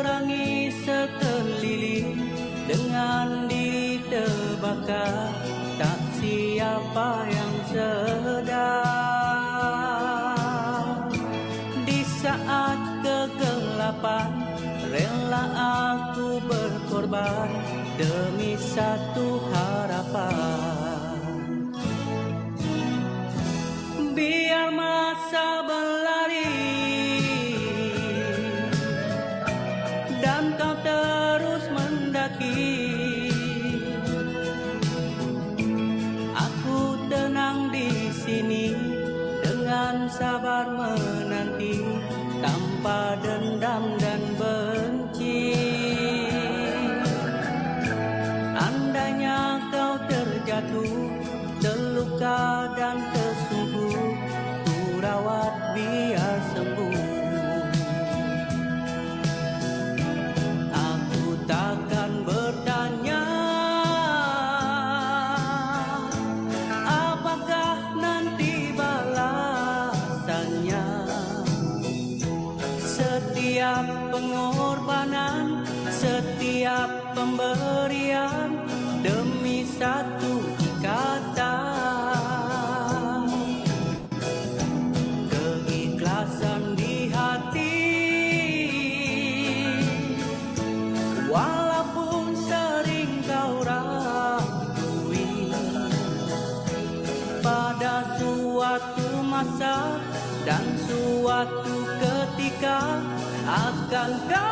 terangi sekeliling dengan diri terbakar tak siapa yang sedang di saat kegelapan rela aku berkorban demi satu harapan. Biar masa ber dendam dan benci. Andainya kau terjatuh, terluka dan tersungkur, setiap pemberian demi satu ikatan. Keikhlasan di hati, walaupun sering kau ragui. Pada suatu masa dan suatu ketika akan kau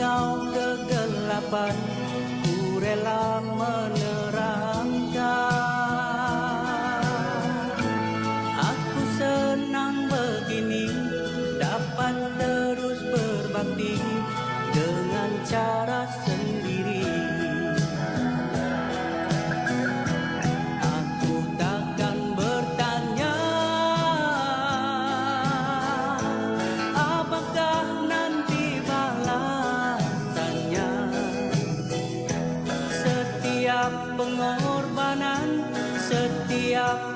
kau kegelapan Ku rela menerangkan Aku senang begini dapat terus berbakti dengan cara sendiri.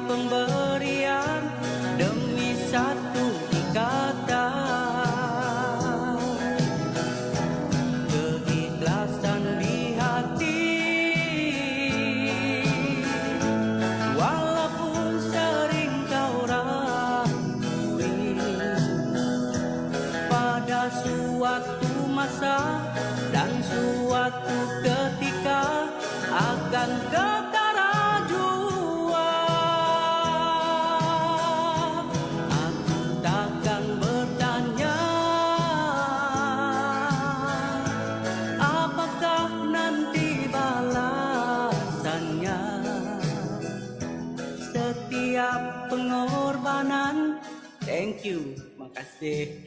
Pemberian demi satu ikatan. Keikhlasan di hati, walaupun sering kau ragui. Pada suatu masa dan suatu ketika akan ketara Setiap pengorbanan, thank you, makasih.